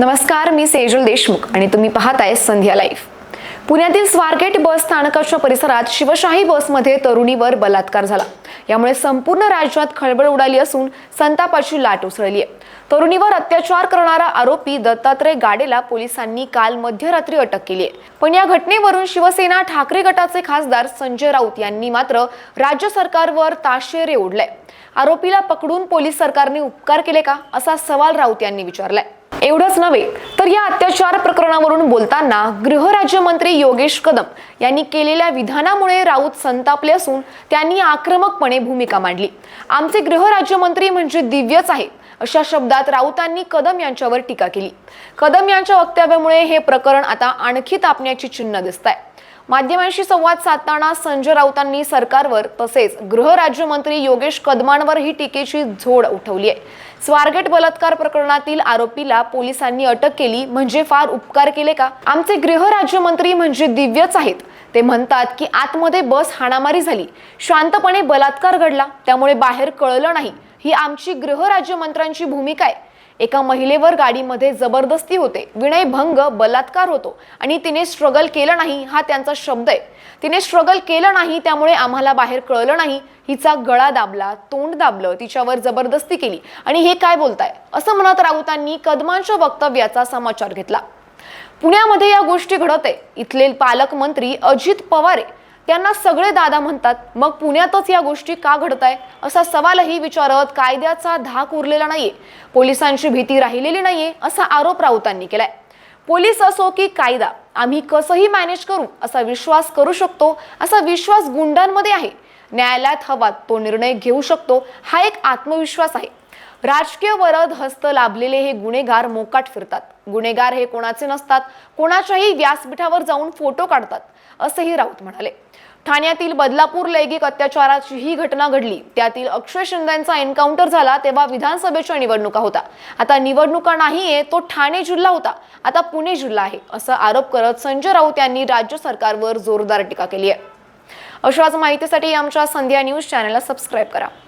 नमस्कार मी सेजल देशमुख आणि तुम्ही पाहताय संध्या लाईव्ह. पुण्यातील स्वारगेट बस स्थानकाच्या परिसरात शिवशाही बसमध्ये तरुणीवर बलात्कार झाला. यामुळे संपूर्ण राज्यात खळबळ उडाली असून संतापाची लाट उसळली आहे तरुणीवर अत्याचार करणारा आरोपी दत्तात्रय गाडेला पोलिसांनी काल मध्यरात्री अटक केली आहे. पण या घटनेवरून शिवसेना ठाकरे गटाचे खासदार संजय राऊत यांनी मात्र राज्य सरकारवर ताशेरे ओढलाय. आरोपीला पकडून पोलीस सरकारने उपकार केले का? असा सवाल राऊत यांनी विचारलाय. एवढंच नव्हे तर या अत्याचार प्रकरणावरून बोलताना गृहराज्यमंत्री योगेश कदम यांनी केलेल्या विधानामुळे राऊत संतापले असून त्यांनी आक्रमकपणे भूमिका मांडली. आमचे गृहराज्यमंत्री म्हणजे दिव्यच आहे अशा शब्दात राऊतांनी कदम यांच्यावर टीका केली. कदम यांच्या वक्तव्यामुळे हे प्रकरण आता आणखी तापण्याची चिन्ह दिसत आहे माध्यमांशी संवाद साधताना संजय राऊतांनी सरकारवर तसेच गृहराज्यमंत्री योगेश कदमांवर ही टीकेची झोड उठवली आहे स्वारगेट बलात्कार प्रकरणातील आरोपीला पोलिसांनी अटक केली म्हणजे फार उपकार केले का? आमचे गृहराज्यमंत्री म्हणजे दिव्यच आहेत. ते म्हणतात की आतमध्ये बस हाणामारी झाली. शांतपणे बलात्कार घडला त्यामुळे बाहेर कळलं नाही. ही आमची गृहराज्यमंत्र्यांची भूमिका आहे. एका महिलेवर गाडीमध्ये जबरदस्ती होते. विनयभंग बलात्कार होतो आणि तिने स्ट्रगल केलं नाही हा त्यांचा शब्द आहे. तिने स्ट्रगल केलं नाही त्यामुळे आम्हाला बाहेर कळलं नाही. हिचा गळा दाबला तोंड दाबलं तिच्यावर जबरदस्ती केली. आणि हे काय बोलताय? असं म्हणत राऊतांनी कदमांच्या वक्तव्याचा समाचार घेतला. पुण्यामध्ये या गोष्टी घडत आहे. इथले पालकमंत्री अजित पवार आहे. त्यांना सगळे दादा म्हणतात मग पुण्यातच या गोष्टी का घडत आहे असा सवालही विचारत कायद्याचा धाक उरलेला नाहीये. पोलिसांची भीती राहिलेली नाहीये असा आरोप राऊतांनी केलाय. पोलीस असो की कायदा आम्ही कसंही मॅनेज करू असा विश्वास करू शकतो असा विश्वास गुंडांमध्ये आहे. न्यायालयात हवा तो निर्णय घेऊ शकतो हा एक आत्मविश्वास आहे. राजकीय वरद हस्त लाभलेले हे गुन्हेगार मोकाट फिरतात. गुन्हेगार हे कोणाचे नसतात कोणाच्याही व्यासपीठावर जाऊन फोटो काढतात असेही राऊत म्हणाले. ठाण्यातील बदलापूर लैंगिक अत्याचाराची ही घटना घडली. त्यातील अक्षय शिंदेचा एन्काउंटर झाला तेव्हा विधानसभेच्या निवडणुका होता आता निवडणुका नाहीये तो ठाणे जिल्हा होता. आता पुणे जिल्हा आहे असा आरोप करत संजय राऊत यांनी राज्य सरकारवर जोरदार टीका केली आहे. अशाच माहितीसाठी आमच्या संध्या न्यूज चॅनलला सबस्क्राईब करा.